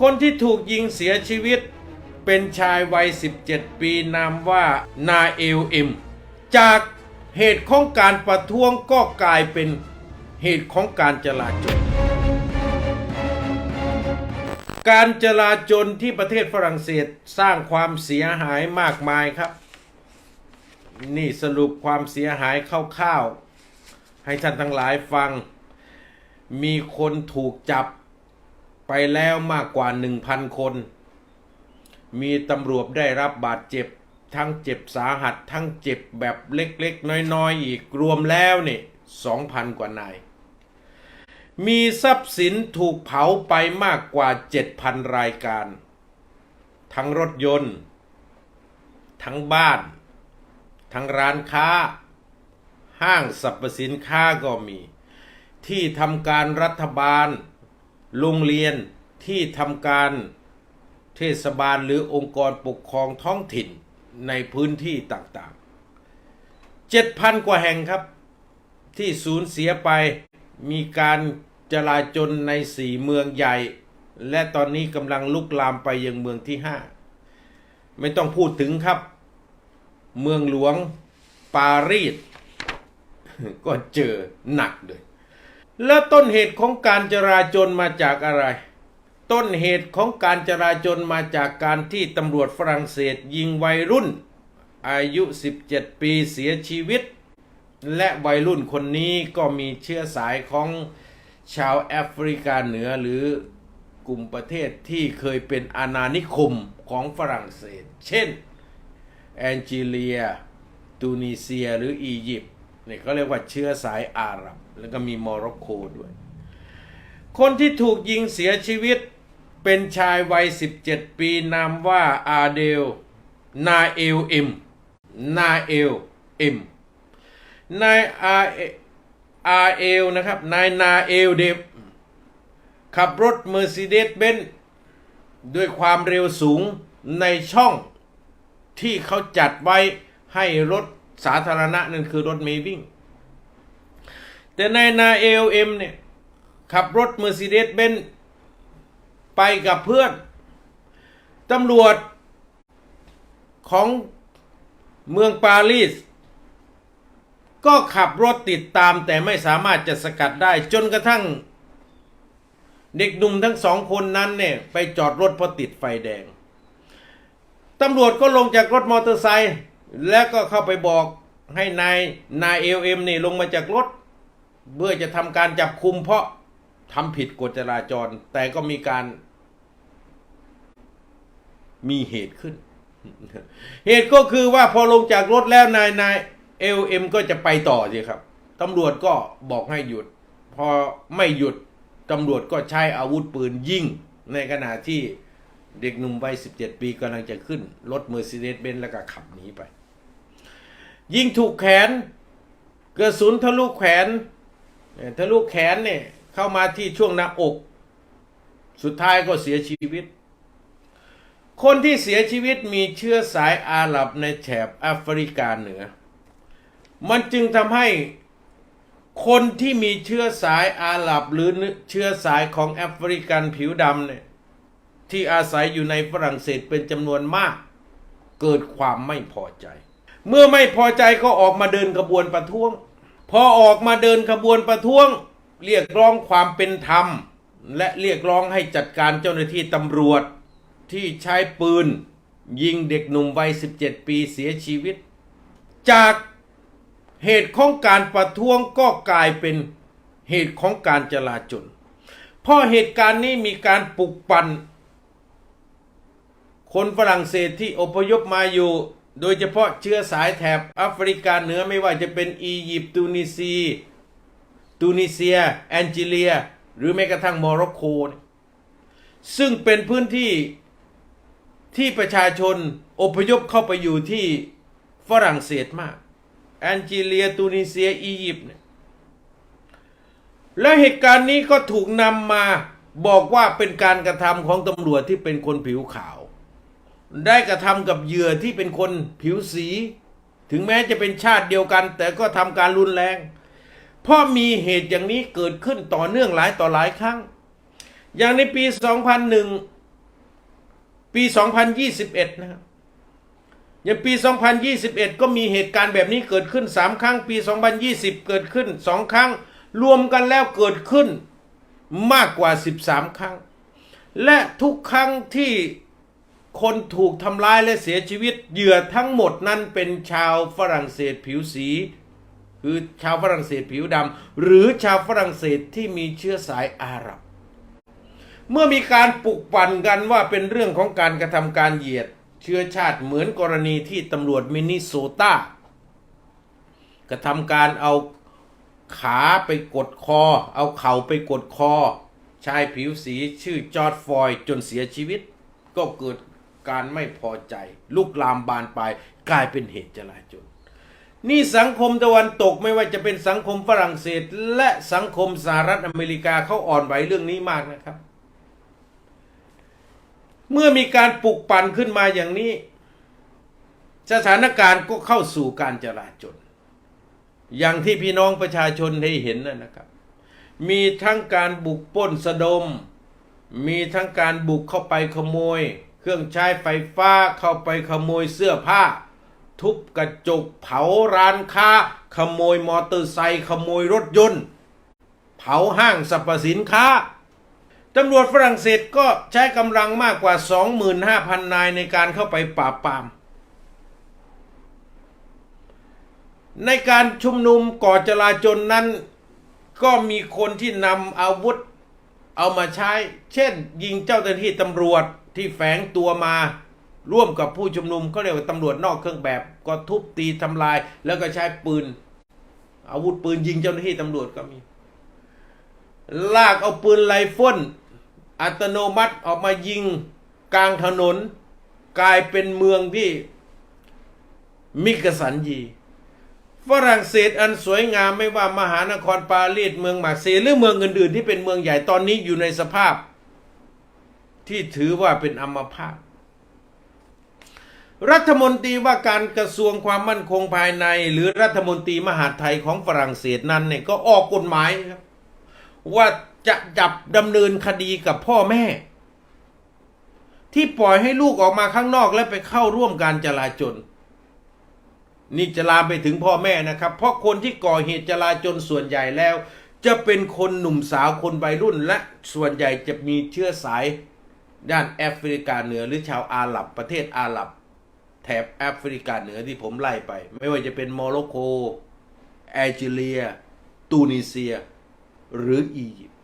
คนที่ถูกยิงเสียชีวิต เป็นชายวัย 17 ปีนามว่านาเอลเอ็ม จากเหตุของการประท้วงก็กลายเป็นเหตุของการจลาจลการจลาจลที่ประเทศฝรั่งเศสสร้างความเสียหายมากมายครับ นี่สรุปความเสียหายคร่าวๆให้ท่านทั้งหลายฟัง มีคนถูกจับ ไปแล้วมากกว่า 1,000 คน มีตำรวจได้รับบาดเจ็บ ทั้งเจ็บสาหัส ทั้งเจ็บแบบเล็กๆ น้อยๆ อีกรวมแล้วนี่2,000 กว่านาย มีทรัพย์สินถูกเผาไปมากกว่า 7,000 รายการ ทั้งรถยนต์ ทั้งบ้าน ทั้งร้านค้า ห้างสรรพสินค้าก็มี ที่ทำการรัฐบาล โรงเรียนที่ทำการเทศบาลหรือองค์กรปกครองท้องถิ่นในพื้นที่ต่างๆ 7,000 กว่าแห่งครับ ที่สูญเสียไปมีการจลาจลในสี่เมืองใหญ่ และตอนนี้กำลังลุกลามไปยังเมืองที่ห้าไม่ต้องพูดถึงครับ เมืองหลวงปารีสก็เจอหนักเลย แล้วต้นเหตุของการจราจลมาจากอะไร ต้นเหตุของการจราจลมาจากการที่ตำรวจฝรั่งเศสยิงวัยรุ่น อายุ 17 ปีเสียชีวิต และวัยรุ่นคนนี้ก็มีเชื้อสายของชาวแอฟริกาเหนือหรือกลุ่มประเทศที่เคยเป็นอาณานิคมของฝรั่งเศส เช่น แอนจีเรีย ตูนิเซียหรืออียิปต์ นี่ยเขาเรียกว่าเชื้อสายอาหรับ แล้วก็มีโมร็อกโกด้วย คนที่ถูกยิงเสียชีวิตเป็นชายวัย 17 ปีนามว่าอาเดล นาเอลเอ็มนาเอลเอ็มนายอาอาเอลนะครับ นายนาเอลเดมขับรถเมอร์เซเดสเบนด้วยความเร็วสูงในช่องที่เขาจัดไว้ให้รถ สาธารณะนั่นคือรถเมล์วิ่ง แต่นายนาเอลเอ็มเนี่ย ขับรถเมอร์เซเดสเบนไปกับเพื่อน ตำรวจของเมืองปารีส ก็ขับรถติดตามแต่ไม่สามารถจะสกัดได้จนกระทั่ง เด็กหนุ่มทั้งสองคนนั้นเนี่ย ไปจอดรถเพราะติดไฟแดง ตำรวจก็ลงจากรถมอเตอร์ไซค์ แล้วก็เข้าไปบอกให้นายนายเอลเอ็มนี่ลงมาจากรถ เพื่อจะทำการจับคุมเพราะทำผิดกฎจราจร แต่ก็มีการ มีเหตุขึ้น เหตุก็คือว่าพอลงจากรถแล้วนายนายเอลเอ็มก็จะไปต่อสิครับตำรวจก็บอกให้หยุด พอไม่หยุดตำรวจก็ใช้อาวุธปืนยิงในขณะที่เด็กหนุ่มวัย 17 ปีกำลังจะขึ้น รถเมอร์เซเดสเบนซ์แล้วก็ขับหนีไป ยิงถูกแขนกระสุนทะลุแขนเอ่อทะลุแขนเนี่ยเข้ามาที่ช่วงหน้าอก สุดท้ายก็เสียชีวิต คนที่เสียชีวิตมีเชื้อสายอาหรับในแถบแอฟริกาเหนือ มันจึงทำให้คนที่มีเชื้อสายอาหรับหรือเชื้อสายของแอฟริกันผิวดำเนี่ยที่อาศัยอยู่ในฝรั่งเศสเป็นจำนวนมาก เกิดความไม่พอใจ เมื่อไม่พอใจก็ออกมาเดินขบวนประท้วง พอออกมาเดินขบวนประท้วง เรียกร้องความเป็นธรรม และเรียกร้องให้จัดการเจ้าหน้าที่ตำรวจ ที่ใช้ปืน ยิงเด็กหนุ่มวัย 17 ปีเสียชีวิต จากเหตุของการประท้วงก็กลายเป็นเหตุของการจลาจลเพราะเหตุการณ์นี้มีการปลุกปั่นคนฝรั่งเศสที่อพยพมาอยู่ โดยเฉพาะเชื้อสายแถบแอฟริกาเหนือไม่ว่าจะเป็นอียิปต์ตูนิซีตูนิเซีย แอนจิเลีย หรือแม้กระทั่งโมร็อกโค่ซึ่งเป็นพื้นที่ที่ประชาชนอพยพเข้าไปอยู่ที่ฝรั่งเศสมาก แอนจิเลีย ตูนิเซีย อียิปต์เนี่ยและเหตุการณ์นี้ก็ถูกนำมาบอกว่าเป็นการกระทำของตำรวจที่เป็นคนผิวขาว ได้กระทำกับเหยื่อที่เป็นคนผิวสี ถึงแม้จะเป็นชาติเดียวกัน แต่ก็ทำการรุนแรง เพราะมีเหตุอย่างนี้เกิดขึ้นต่อเนื่องหลายต่อหลายครั้ง อย่างในปี 2001 ปี 2021 นะครับอย่างปี 2021 ก็มีเหตุการณ์แบบนี้เกิดขึ้น 3 ครั้ง ปี 2020 เกิดขึ้น 2 ครั้ง รวมกันแล้วเกิดขึ้นมากกว่า 13 ครั้ง และทุกครั้งที่ คนถูกทำร้ายและเสียชีวิตเหยื่อทั้งหมดนั้นเป็นชาวฝรั่งเศสผิวสี คือชาวฝรั่งเศสผิวดำหรือชาวฝรั่งเศสที่มีเชื้อสายอาหรับ เมื่อมีการปลุกปั่นกันว่าเป็นเรื่องของการกระทำการเหยียดเชื้อชาติเหมือนกรณีที่ตำรวจมินนิโซตากระทำการเอาขาไปกดคอ เอาเข่าไปกดคอ ชายผิวสีชื่อจอร์ดฟอยจนเสียชีวิต ก็เกิด การไม่พอใจ ลุกลามบานปลายกลายเป็นเหตุจลาจลนี่สังคมตะวันตกไม่ว่าจะเป็นสังคมฝรั่งเศส และสังคมสหรัฐอเมริกาเขาอ่อนไหวเรื่องนี้มากนะครับ เมื่อมีการปลุกปั่นขึ้นมาอย่างนี้ สถานการณ์ก็เข้าสู่การจลาจลอย่างที่พี่น้องประชาชนได้เห็นนะครับ มีทั้งการบุกป้นสะดม มีทั้งการบุกเข้าไปขโมย เครื่องใช้ไฟฟ้าเข้าไปขโมยเสื้อผ้า ทุบกระจกเผาร้านค้า ขโมยมอเตอร์ไซค์ขโมยรถยนต์ เผาห้างสรรพสินค้าตำรวจฝรั่งเศสก็ใช้กำลังมากกว่า 25,000 นายในการเข้าไปปราบปราม ในการชุมนุมก่อจลาจลนั้น ก็มีคนที่นำอาวุธเอามาใช้ เช่น ยิงเจ้าหน้าที่ตำรวจ ที่แฝงตัวมาร่วมกับผู้ชุมนุมเขาเรียกว่าตำรวจนอกเครื่องแบบก็ทุบตีทำลาย แล้วก็ใช้ปืน อาวุธปืนยิงเจ้าหน้าที่ตำรวจก็มี ลากเอาปืนไรเฟิลอัตโนมัติออกมายิงกลางถนน กลายเป็นเมืองที่มิกสันยีฝรั่งเศสอันสวยงามไม่ว่ามหานครปารีสเมืองมาเซหรือเมืองอื่นๆที่เป็นเมืองใหญ่ตอนนี้อยู่ในสภาพ ที่ถือว่าเป็นอัมพาตรัฐมนตรีว่าการกระทรวงความมั่นคงภายใน หรือรัฐมนตรีมหาดไทยของฝรั่งเศสนั้นเนี่ยก็ออกกฎหมายครับว่าจะจับดำเนินคดีกับพ่อแม่ ที่ปล่อยให้ลูกออกมาข้างนอกและไปเข้าร่วมการจลาจลนี่จะลามไปถึงพ่อแม่นะครับ เพราะคนที่ก่อเหตุจลาจลส่วนใหญ่แล้ว จะเป็นคนหนุ่มสาวคนวัยรุ่น และส่วนใหญ่จะมีเชื้อสาย ด้านแอฟริกาเหนือหรือชาวอาหรับประเทศอาหรับ แถบแอฟริกาเหนือที่ผมไล่ไป ไม่ว่าจะเป็นโมร็อกโกแอลจีเรีย ตูนิเซีย หรืออียิปต์